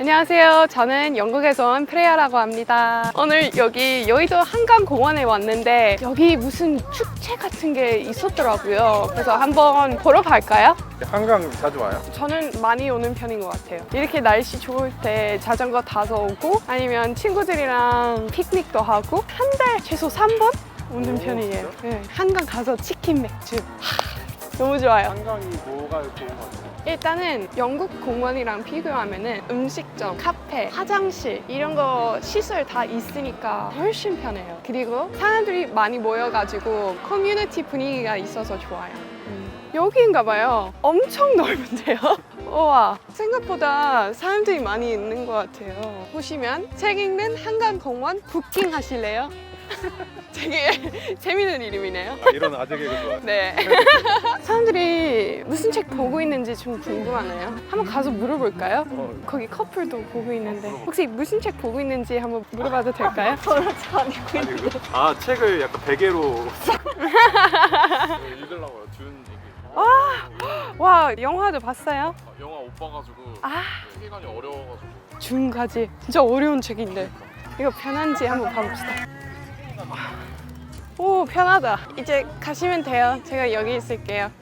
안녕하세요. 저는 영국에서 온 프레야라고 합니다. 오늘 여기 여의도 한강공원에 왔는데 여기 무슨 축제 같은 게 있었더라고요. 그래서 한번 보러 갈까요? 한강 자주 와요? 저는 많이 오는 편인 것 같아요. 이렇게 날씨 좋을 때 자전거 타서 오고 아니면 친구들이랑 피크닉도 하고 한 달 최소 3번 오는 오, 편이에요. 네, 한강 가서 치킨 맥주. 하, 너무 좋아요. 한강이 뭐가 좋은 것 같아요? 일단은 영국 공원이랑 비교하면은 음식점, 카페, 화장실 이런 거 시설 다 있으니까 훨씬 편해요. 그리고 사람들이 많이 모여가지고 커뮤니티 분위기가 있어서 좋아요. 여기인가 봐요. 엄청 넓은데요? 우와, 생각보다 사람들이 많이 있는 것 같아요. 보시면 책 읽는 한강 공원 부킹 하실래요? 되게 재밌는 이름이네요. 아, 이런 아재 개그 좋아요. 네. 사람들이 무슨 책 보고 있는지 좀 궁금하네요. 한번 가서 물어볼까요? 어, 거기 커플도 보고 있는데 혹시 무슨 책 보고 있는지 한번 물어봐도 될까요? 아니고? 아 책을 약간 베개로 읽으려고요. 준 얘기. 와 영화도 봤어요? 영화 못 봐가지고 아 세계관이 어려워가지고. 중까지 진짜 어려운 책인데 이거 편한지 한번 봐봅시다. 오 편하다. 이제 가시면 돼요. 제가 여기 있을게요.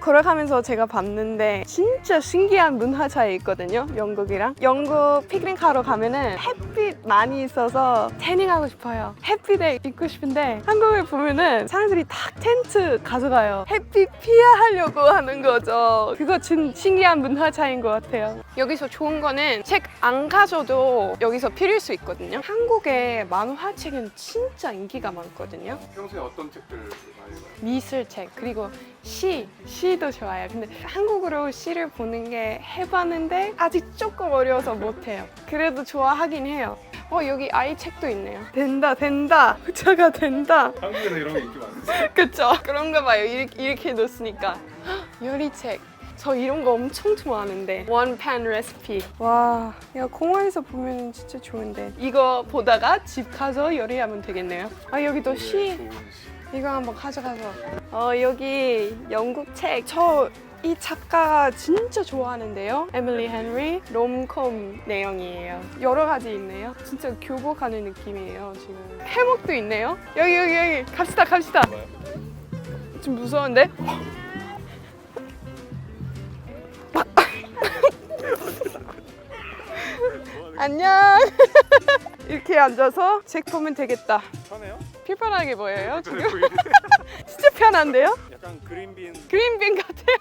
걸어가면서 제가 봤는데 진짜 신기한 문화 차이 있거든요. 영국이랑 영국 피크닉 하러 가면은 햇빛 많이 있어서 태닝하고 싶어요. 햇빛에 있고 싶은데 한국에 보면은 사람들이 다 텐트 가져가요. 햇빛 피하려고 하는 거죠. 그거 진 신기한 문화 차이인 것 같아요. 여기서 좋은 거는 책 안 가져도 여기서 필요할 수 있거든요. 한국의 만화책은 진짜 인기가 많거든요. 평소에 어떤 책들 많이 읽어요? 미술책 그리고 시 시도 좋아요. 근데 한국어로 시를 보는 게 해봤는데 아직 조금 어려워서 못해요. 그래도 좋아하긴 해요. 어 여기 아이 책도 있네요. 된다 된다 흑자가 된다. 한국에서 이런 게 인기 많으세요? 그쵸? 그런가 봐요. 이렇게, 이렇게 놓으니까 헉, 요리책. 저 이런 거 엄청 좋아하는데 원팬 레시피 와 이거 공원에서 보면 진짜 좋은데 이거 보다가 집 가서 요리하면 되겠네요 아 여기도 시 좋은 시. 이거 한번 가져가서. 어, 여기 영국 책. 저 이 작가 진짜 좋아하는데요. 에밀리 헨리 롬콤 내용이에요. 여러 가지 있네요. 진짜 교복하는 느낌이에요, 지금. 해먹도 있네요. 여기, 여기, 여기. 갑시다, 갑시다. 좀 무서운데? 안녕. 이렇게 앉아서 책 보면 되겠다. 편해요? 불편하게 보여요, 지금? 진짜 편한데요? 약간 그린빈 그린빈 같아요.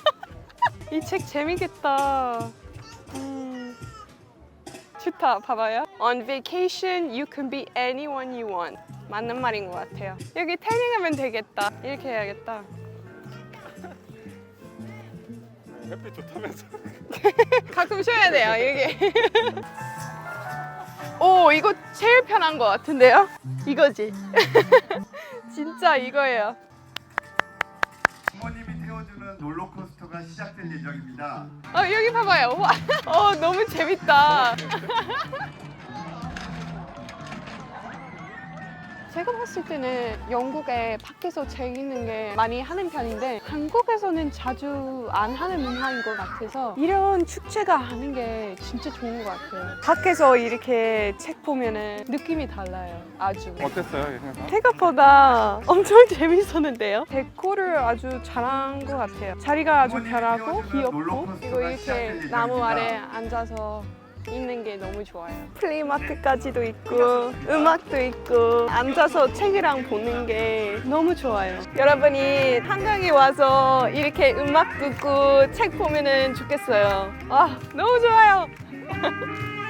이 책 재미겠다. 음, 좋다. 봐봐요. On vacation, you can be anyone you want. 맞는 말인 것 같아요. 여기 태닝하면 되겠다. 이렇게 해야겠다. 햇빛 좋다면서. 가끔 쉬어야 돼요. 이렇게. 오, 이거 제일 편한 것 같은데요? 이거지. 진짜 이거예요. 부모님이 태워주는 롤러코스터가 시작될 예정입니다. 어, 여기 봐봐요. 와, 어, 너무 재밌다. 제가 봤을 때는 영국에 밖에서 책 읽는 게 많이 하는 편인데 한국에서는 자주 안 하는 문화인 것 같아서 이런 축제가 하는 게 진짜 좋은 것 같아요. 밖에서 이렇게 책 보면은 느낌이 달라요. 아주. 어땠어요, 예전에? 생각보다 엄청 재밌었는데요. 데코를 아주 잘한 것 같아요. 자리가 아주 편하고 귀엽고 그리고 이렇게 나무 아래 앉아서 있는 게 너무 좋아요. 플리마트까지도 있고 음악도 있고 앉아서 책이랑 보는 게 너무 좋아요. 여러분이 한강에 와서 이렇게 음악 듣고 책 보면은 좋겠어요. 아 너무 좋아요.